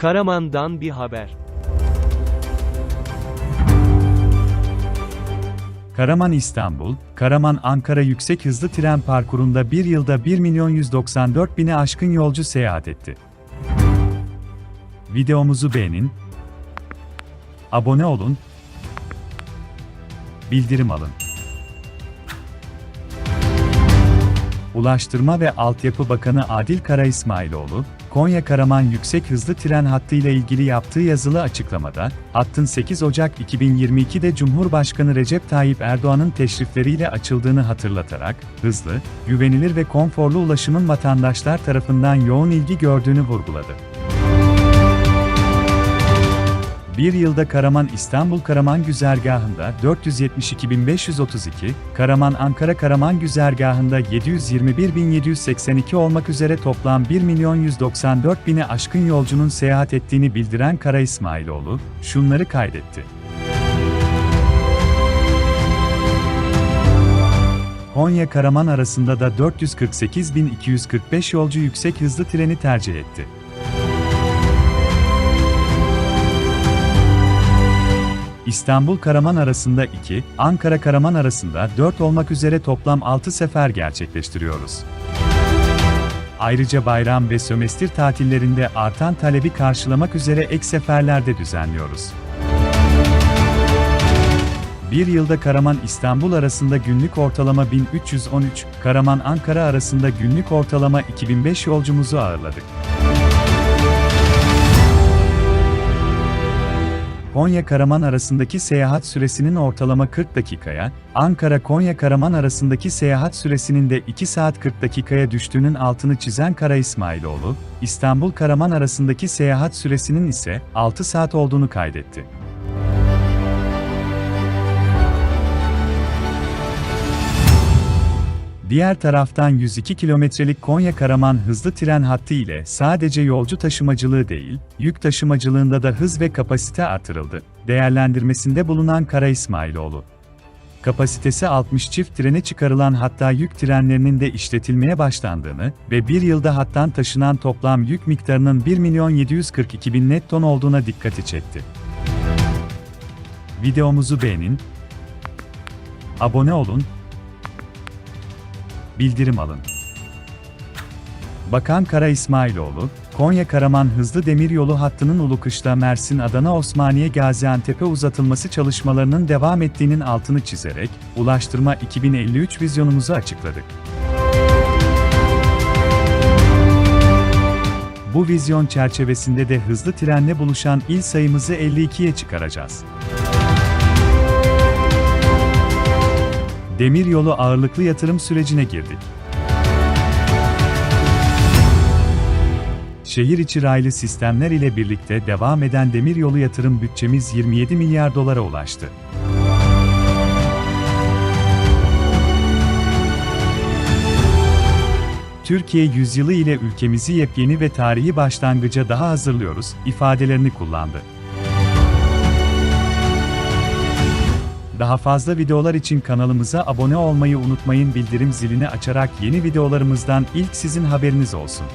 Karaman'dan bir haber. Karaman İstanbul, Karaman Ankara yüksek hızlı tren parkurunda bir yılda 1 milyon 194 bini aşkın yolcu seyahat etti. Videomuzu beğenin, abone olun, bildirim alın. Ulaştırma ve Altyapı Bakanı Adil Kara İsmailoğlu, Konya Karaman yüksek hızlı tren hattı ile ilgili yaptığı yazılı açıklamada, hattın 8 Ocak 2022'de Cumhurbaşkanı Recep Tayyip Erdoğan'ın teşrifleriyle açıldığını hatırlatarak, hızlı, güvenilir ve konforlu ulaşımın vatandaşlar tarafından yoğun ilgi gördüğünü vurguladı. Bir yılda Karaman İstanbul Karaman güzergahında 472.532, Karaman Ankara Karaman güzergahında 721.782 olmak üzere toplam 1 milyon 194 bini aşkın yolcunun seyahat ettiğini bildiren Kara İsmailoğlu, şunları kaydetti. Konya Karaman arasında da 448.245 yolcu yüksek hızlı treni tercih etti. İstanbul Karaman arasında 2, Ankara Karaman arasında 4 olmak üzere toplam 6 sefer gerçekleştiriyoruz. Ayrıca bayram ve sömestr tatillerinde artan talebi karşılamak üzere ek seferlerde düzenliyoruz. Bir yılda Karaman İstanbul arasında günlük ortalama 1313, Karaman Ankara arasında günlük ortalama 2005 yolcumuzu ağırladık. Konya Karaman arasındaki seyahat süresinin ortalama 40 dakikaya, Ankara Konya Karaman arasındaki seyahat süresinin de 2 saat 40 dakikaya düştüğünün altını çizen Kara İsmailoğlu, İstanbul Karaman arasındaki seyahat süresinin ise 6 saat olduğunu kaydetti. Diğer taraftan 102 kilometrelik Konya-Karaman hızlı tren hattı ile sadece yolcu taşımacılığı değil, yük taşımacılığında da hız ve kapasite artırıldı. Değerlendirmesinde bulunan Kara İsmailoğlu. Kapasitesi 60 çift trene çıkarılan hatta yük trenlerinin de işletilmeye başlandığını ve bir yılda hattan taşınan toplam yük miktarının 1 milyon 742 bin net ton olduğuna dikkati çekti. Videomuzu beğenin, abone olun, bildirim alın. Bakan Kara İsmailoğlu, Konya-Karaman hızlı demiryolu hattının Ulukışla Mersin-Adana Osmaniye Gaziantep'e uzatılması çalışmalarının devam ettiğinin altını çizerek, Ulaştırma 2053 vizyonumuzu açıkladık. Bu vizyon çerçevesinde de hızlı trenle buluşan il sayımızı 52'ye çıkaracağız. Demiryolu ağırlıklı yatırım sürecine girdik. Şehir içi raylı sistemler ile birlikte devam eden demiryolu yatırım bütçemiz 27 milyar dolara ulaştı. Türkiye yüzyılı ile ülkemizi yepyeni ve tarihi başlangıca daha hazırlıyoruz ifadelerini kullandı. Daha fazla videolar için kanalımıza abone olmayı unutmayın bildirim zilini açarak yeni videolarımızdan ilk sizin haberiniz olsun.